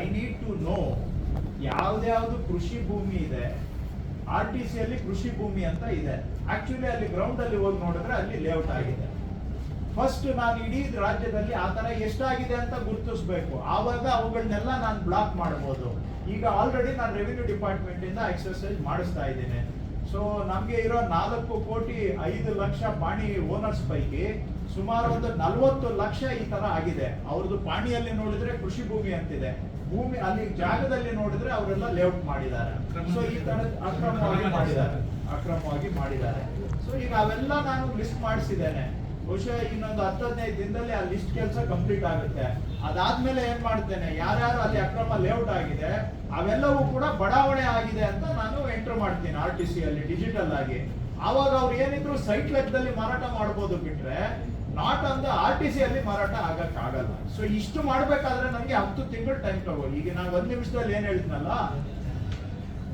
I need to know ಯಾವ್ದ್ಯಾವ್ದು ಕೃಷಿ ಭೂಮಿ ಇದೆ ಆರ್ ಟಿ ಸಿ ಅಲ್ಲಿ ಕೃಷಿ ಭೂಮಿ ಅಂತ ಇದೆ. ಆಕ್ಚುಲಿ ಅಲ್ಲಿ ಗ್ರೌಂಡ್ ಅಲ್ಲಿ ಹೋಗಿ ನೋಡಿದ್ರೆ ಅಲ್ಲಿ ಲೇಔಟ್ ಆಗಿದೆ. ಫಸ್ಟ್ ನಾನು ಇಡೀ ರಾಜ್ಯದಲ್ಲಿ ಆ ತರ ಎಷ್ಟಾಗಿದೆ ಅಂತ ಗುರುತಿಸಬೇಕು. ಆವಾಗ ಅವುಗಳನ್ನೆಲ್ಲ ನಾನು ಬ್ಲಾಕ್ ಮಾಡಬಹುದು ಈಗ ಆಲ್ರೆಡಿ ನಾನು ರೆವಿನ್ಯೂ ಡಿಪಾರ್ಟ್ಮೆಂಟ್ ಇಂದ ಎಕ್ಸರ್ಸೈಸ್ ಮಾಡಿಸ್ತಾ ಇದ್ದೇನೆ. ಸೊ ನಮಗೆ ಇರೋ ನಾಲ್ಕು ಕೋಟಿ ಐದು ಲಕ್ಷ ಪಾಣಿ ಓನರ್ಸ್ ಪೈಕಿ ಸುಮಾರು ಒಂದು ನಲ್ವತ್ತು ಲಕ್ಷ ಈ ತರ ಆಗಿದೆ. ಅವ್ರದ್ದು ಪಾಣಿಯಲ್ಲಿ ನೋಡಿದ್ರೆ ಕೃಷಿ ಭೂಮಿ ಅಂತಿದೆ. ಭೂಮಿ ಅಲ್ಲಿ ಜಾಗದಲ್ಲಿ ನೋಡಿದ್ರೆ ಅವರೆಲ್ಲ ಲೇಔಟ್ ಮಾಡಿದ್ದಾರೆ. ಸೊ ಈ ತರ ಅಕ್ರಮವಾಗಿ ಮಾಡಿದ್ದಾರೆ. ಅಕ್ರಮವಾಗಿ ಮಾಡಿದ್ದಾರೆ. ಸೊ ಈಗ ಅವೆಲ್ಲ ನಾನು ಲಿಸ್ಟ್ ಮಾಡಿಸಿದ್ದೇನೆ. ಬಹುಶಃ ಇನ್ನೊಂದು ಹತ್ತು ಹದಿನೈದು ದಿನದಲ್ಲಿ ಆ ಲಿಸ್ಟ್ ಕೆಲಸ ಕಂಪ್ಲೀಟ್ ಆಗುತ್ತೆ. ಅದಾದ್ಮೇಲೆ ಏನ್ ಮಾಡ್ತೇನೆ? ಯಾರ್ಯಾರು ಅಲ್ಲಿ ಅಕ್ರಮ ಲೇಔಟ್ ಆಗಿದೆ, ಅವೆಲ್ಲವೂ ಕೂಡ ಬಡಾವಣೆ ಆಗಿದೆ ಅಂತ ನಾನು ಎಂಟರ್ ಮಾಡ್ತೀನಿ ಆರ್ ಟಿ ಸಿ ಅಲ್ಲಿ ಡಿಜಿಟಲ್ ಆಗಿ. ಆವಾಗ ಅವ್ರು ಏನಿದ್ರು ಸೈಟ್ ಲೆಕ್ಕದಲ್ಲಿ ಮಾರಾಟ ಮಾಡ್ಬೋದು ಬಿಟ್ರೆ ನಾಟ್ ಅಂದ ಆರ್ ಟಿ ಸಿ ಅಲ್ಲಿ ಮಾರಾಟ ಆಗಕ್ ಆಗಲ್ಲ. ಸೊ ಇಷ್ಟು ಮಾಡ್ಬೇಕಾದ್ರೆ ನಮ್ಗೆ ಹತ್ತು ತಿಂಗಳು ಟೈಮ್ ತಗೋ. ಈಗ ನಾನು ಒಂದ್ ನಿಮಿಷದಲ್ಲಿ ಏನ್ ಹೇಳಿದ್ನಲ್ಲ?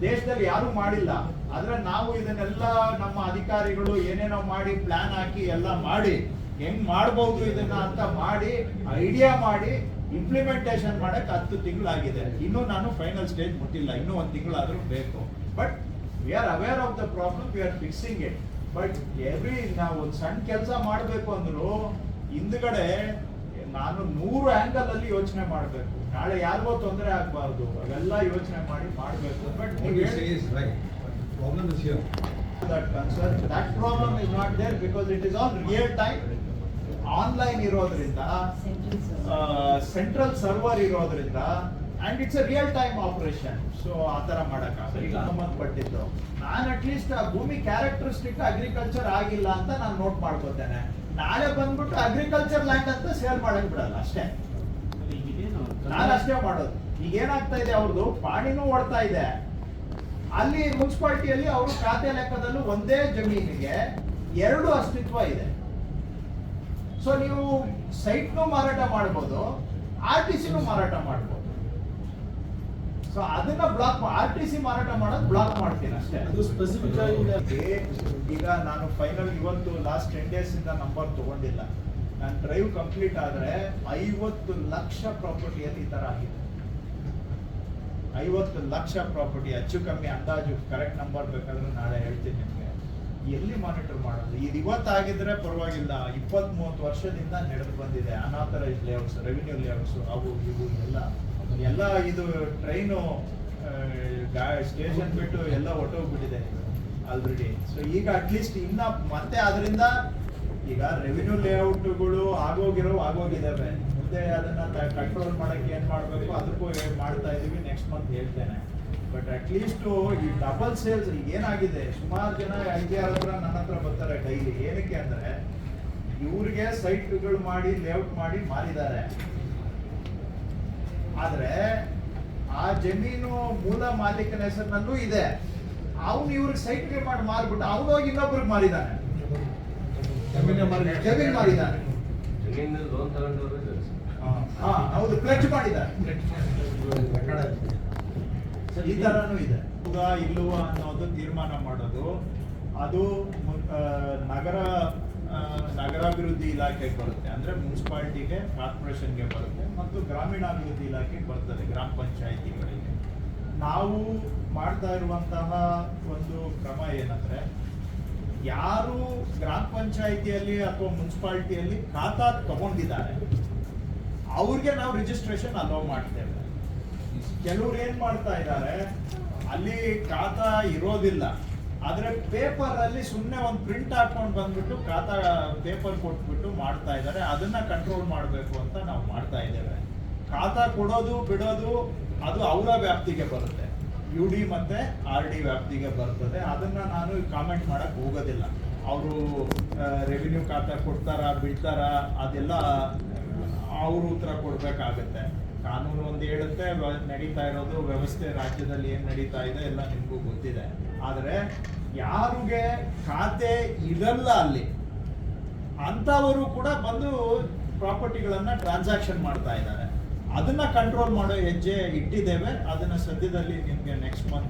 ದೇಶದಲ್ಲಿ ಯಾರು ಮಾಡಿಲ್ಲ. ಆದ್ರೆ ನಾವು ಇದನ್ನೆಲ್ಲ ನಮ್ಮ ಅಧಿಕಾರಿಗಳು ಏನೇನೋ ಮಾಡಿ ಪ್ಲಾನ್ ಹಾಕಿ ಎಲ್ಲ ಮಾಡಿ, ಹೆಂಗ್ ಮಾಡ್ಬೋದು ಇದನ್ನ ಅಂತ ಮಾಡಿ ಐಡಿಯಾ ಮಾಡಿ ಇಂಪ್ಲಿಮೆಂಟೇಷನ್ ಮಾಡಕ್ ಹತ್ತು ತಿಂಗಳಾಗಿದೆ. ಇನ್ನು ನಾನು ಫೈನಲ್ ಸ್ಟೇಜ್ ಮುಟ್ಟಿಲ್ಲ. ಇನ್ನೂ ಒಂದು ತಿಂಗಳಾದ್ರೂ ಬೇಕು. But we are aware of the problem we are fixing it but every ನಾವು ಒಂದು ಸಣ್ಣ ಕೆಲಸ ಮಾಡಬೇಕು ಅಂದ್ರು ಹಿಂದ್ಗಡೆ ನಾನು ನೂರು ಆಂಗಲ್ ಅಲ್ಲಿ ಯೋಚನೆ ಮಾಡಬೇಕು. ನಾಳೆ ಯಾರಿಗೋ ತೊಂದರೆ ಆಗಬಾರ್ದು. ಅವೆಲ್ಲ ಯೋಚನೆ ಮಾಡಿ ಮಾಡಬೇಕು. But What is but that is problem is not that problem ಇಟ್ is all real time. Online ಇರೋದ್ರಿಂದ ಸೆಂಟ್ರಲ್ ಸರ್ವರ್ ಇರೋದ್ರಿಂದ and it's a real time operation so ಆ ತರ ಮಾಡಕ್ಕಾಗಲ್ಲ. ಸಂಬಂಧಪಟ್ಟಿದ್ದು. ನಾನು ಅಟ್ಲೀಸ್ಟ್ ಆ ಭೂಮಿ ಕ್ಯಾರೆಕ್ಟರಿಸ್ಟಿಕ್ ಅಗ್ರಿಕಲ್ಚರ್ ಆಗಿಲ್ಲ ಅಂತ ನಾನು ನೋಟ್ ಮಾಡ್ಕೋತೇನೆ. ನಾಳೆ ಬಂದ್ಬಿಟ್ಟು ಅಗ್ರಿಕಲ್ಚರ್ ಲ್ಯಾಂಡ್ ಅಂತ ಸೇಲ್ ಮಾಡಕ್ ಬಿಡಲ್ಲ ಅಷ್ಟೇ. ನಾನು ಅಷ್ಟೇ ಮಾಡೋದು. ಈಗ ಏನಾಗ್ತಾ ಇದೆ ಅವ್ರದ್ದು ಪಾಣಿನೂ ಓಡ್ತಾ ಇದೆ. ಅಲ್ಲಿ ಮುನ್ಸಿಪಾಲ್ಟಿಯಲ್ಲಿ ಅವರು ಖಾತೆ ಲೆಕ್ಕದಲ್ಲೂ ಒಂದೇ ಜಮೀನಿಗೆ ಎರಡು ಅಸ್ತಿತ್ವ ಇದೆ. ಸೊ ನೀವು ಸೈಟ್ನು ಮಾರಾಟ ಮಾಡ್ಬೋದು ಆರ್ ಟಿ ಸಿನೂ ಮಾರಾಟ ಮಾಡ್ಬೋದು. ಸೊ ಅದನ್ನ ಬ್ಲಾಕ್ ಆರ್ ಟಿ ಸಿ ಮಾರಾಟ ಮಾಡೋದು ಬ್ಲಾಕ್ ಮಾಡ್ತೀನಿ ಅಷ್ಟೇ. ಅದು ಸ್ಪೆಸಿಫಿಕ್ ಆಗಿ ಈಗ ನಾನು ಫೈನಲ್ ಇವತ್ತು ಲಾಸ್ಟ್ ಟೆನ್ ಡೇಸ್ ಇಂದ ನಂಬರ್ ತಗೊಂಡಿಲ್ಲ. ನಾನು ಡ್ರೈವ್ ಕಂಪ್ಲೀಟ್ ಆದ್ರೆ ಐವತ್ತು ಲಕ್ಷ ಪ್ರಾಪರ್ಟಿಯಲ್ಲಿ ಈ ತರ ಆಗಿದೆ. ಐವತ್ತು ಲಕ್ಷ ಪ್ರಾಪರ್ಟಿ ಹೆಚ್ಚು ಕಮ್ಮಿ ಅಂದಾಜು ಕರೆಕ್ಟ್ ನಂಬರ್ ಬೇಕಾದ್ರೆ ನಾಳೆ ಹೇಳ್ತೀನಿ ನಿಮ್ಗೆ. ಎಲ್ಲಿ ಮಾನಿಟರ್ ಮಾಡೋದು? ಇದು ಇವತ್ತಾಗಿದ್ರೆ ಪರವಾಗಿಲ್ಲ ಇಪ್ಪತ್ತ್ ಮೂವತ್ತು ವರ್ಷದಿಂದ ನಡೆದು ಬಂದಿದೆ. ಅನಾಥರೈಸ್ ಲೇಔಟ್ಸ್ ರೆವಿನ್ಯೂ ಲೇಔಟ್ಸ್ ಅವು ಇವು ಎಲ್ಲ. ಎಲ್ಲ ಇದು ಟ್ರೈನು ಸ್ಟೇಷನ್ ಬಿಟ್ಟು ಎಲ್ಲ ಹೊಟ್ಟೋಗ್ಬಿಟ್ಟಿದೆ ಆಲ್ರೆಡಿ ಸೊ ಈಗ ಅಟ್ಲೀಸ್ಟ್ ಇನ್ನ ಮತ್ತೆ ಅದರಿಂದ ಈಗ ರೆವಿನ್ಯೂ ಲೇಔಟ್ಗಳು ಆಗೋಗಿರೋ ಆಗೋಗಿದ್ದಾವೆ ಮುಂದೆ ಅದನ್ನ ಕಂಟ್ರೋಲ್ ಮಾಡಕ್ಕೆ ಏನ್ ಮಾಡ್ಬೇಕು ಅದಕ್ಕೂ ಮಾಡ್ತಾ ಇದೀವಿ ನೆಕ್ಸ್ಟ್ ಮಂತ್ ಹೇಳ್ತೇನೆ. ಬಟ್ ಅಟ್ಲೀಸ್ಟ್ ಈ ಡಬಲ್ ಸೇಲ್ಸ್ ಏನಾಗಿದೆ? ಸುಮಾರು ಜನ ಐ ಜಿ ಆರ್ ಹತ್ರ ನನ್ನ ಹತ್ರ ಬರ್ತಾರೆ ಡೈಲಿ ಏನಕ್ಕೆ ಅಂದ್ರೆ ಇವ್ರಿಗೆ ಸೈಟ್ಗಳು ಮಾಡಿ ಲೇಔಟ್ ಮಾಡಿ ಮಾರಿದ್ದಾರೆ. ಆದ್ರೆ ಆ ಜಮೀನು ಮೂಲ ಮಾಲೀಕನ ಹೆಸರಿನಲ್ಲೂ ಇದೆ. ಅವನು ಇವ್ರಿಗೆ ಸೈಟ್ಗೆ ಮಾಡಿ ಮಾರ್ಬಿಟ್ಟು ಅವನು ಹೋಗಿ ಇನ್ನೊಬ್ರಿಗೆ ಮಾರಿದಾನೆ. ಜಮೀನು ಮಾರಿ- ಜಮೀನ್ ಮಾರಿದಾನೆ. ಜಮೀನು ಲೋನ್ ತಗೊಂಡವರು ಇದ್ದಾರೆ. ಸರ್. ಹಾ ಹೌದು ಕ್ಲಚ್ ಮಾಡಿದ್ದಾರೆ. ಈ ತರನು ಇದೆ. ಇಲ್ಲವಾ ಅನ್ನೋದು ತೀರ್ಮಾನ ಮಾಡೋದು. ಅದು ಮು- ನಗರ ನಗರಾಭಿವೃದ್ಧಿ ಇಲಾಖೆಗೆ ಬರುತ್ತೆ. ಅಂದರೆ ಮುನ್ಸಿಪಾಲ್ಟಿಗೆ, ಕಾರ್ಪೊರೇಷನ್ಗೆ ಬರುತ್ತೆ ಮತ್ತು ಗ್ರಾಮೀಣಾಭಿವೃದ್ಧಿ ಇಲಾಖೆಗೆ ಬರ್ತದೆ, ಗ್ರಾಮ ಪಂಚಾಯಿತಿಗಳಿಗೆ. ನಾವು ಮಾಡ್ತಾ ಇರುವಂತಹ ಒಂದು ಕ್ರಮ ಏನಂದ್ರೆ, ಯಾರು ಗ್ರಾಮ ಪಂಚಾಯಿತಿಯಲ್ಲಿ ಅಥವಾ ಮುನ್ಸಿಪಾಲಿಟಿಯಲ್ಲಿ ಖಾತಾ ತಗೊಂಡಿದ್ದಾರೆ, ಅವ್ರಿಗೆ ನಾವು ರಿಜಿಸ್ಟ್ರೇಷನ್ ಅಲೋ ಮಾಡ್ತೇವೆ. ಕೆಲವ್ರು ಏನ್ ಮಾಡ್ತಾ ಇದ್ದಾರೆ, ಅಲ್ಲಿ ಖಾತಾ ಇರೋದಿಲ್ಲ. ಆದ್ರೆ ಪೇಪರ್ ಅಲ್ಲಿ ಸುಮ್ನೆ ಒಂದು ಪ್ರಿಂಟ್ ಹಾಕೊಂಡು ಬಂದ್ಬಿಟ್ಟು ಖಾತಾ ಪೇಪರ್ ಕೊಟ್ಬಿಟ್ಟು ಮಾಡ್ತಾ ಇದ್ದಾರೆ. ಅದನ್ನ ಕಂಟ್ರೋಲ್ ಮಾಡಬೇಕು ಅಂತ ನಾವು ಮಾಡ್ತಾ ಇದ್ದೇವೆ. ಖಾತಾ ಕೊಡೋದು, ಬಿಡೋದು, ಅದು ಅವರ ವ್ಯಾಪ್ತಿಗೆ ಬರುತ್ತೆ. ಯು ಡಿ ಮತ್ತೆ ಆರ್ ಡಿ ವ್ಯಾಪ್ತಿಗೆ ಬರ್ತದೆ. ಅದನ್ನ ನಾನು ಕಾಮೆಂಟ್ ಮಾಡಕ್ ಹೋಗೋದಿಲ್ಲ. ಅವರು ರೆವಿನ್ಯೂ ಖಾತಾ ಕೊಡ್ತಾರಾ, ಬಿಡ್ತಾರಾ, ಅದೆಲ್ಲ ಅವ್ರ ಉತ್ತರ ಕೊಡ್ಬೇಕಾಗತ್ತೆ. ಕಾನೂನು ಒಂದು ಹೇಳುತ್ತೆ ನಡೀತಾ ಇರೋದು, ವ್ಯವಸ್ಥೆ ರಾಜ್ಯದಲ್ಲಿ ಏನ್ ನಡೀತಾ ಇದೆ ಎಲ್ಲ ನಿಮಗೂ ಗೊತ್ತಿದೆ. ಆದರೆ ಯಾರಿಗೆ ಖಾತೆ ಇರಲ್ಲ ಅಲ್ಲಿ ಅಂತವರು ಕೂಡ ಬಂದು ಪ್ರಾಪರ್ಟಿಗಳನ್ನ ಟ್ರಾನ್ಸಾಕ್ಷನ್ ಮಾಡ್ತಾ ಇದ್ದಾರೆ. ಅದನ್ನ ಕಂಟ್ರೋಲ್ ಮಾಡೋ ಹೆಜ್ಜೆ ಇಟ್ಟಿದ್ದೇವೆ. ಅದನ್ನ ಸದ್ಯದಲ್ಲಿ ನಿಮಗೆ ನೆಕ್ಸ್ಟ್ ಮಂತ್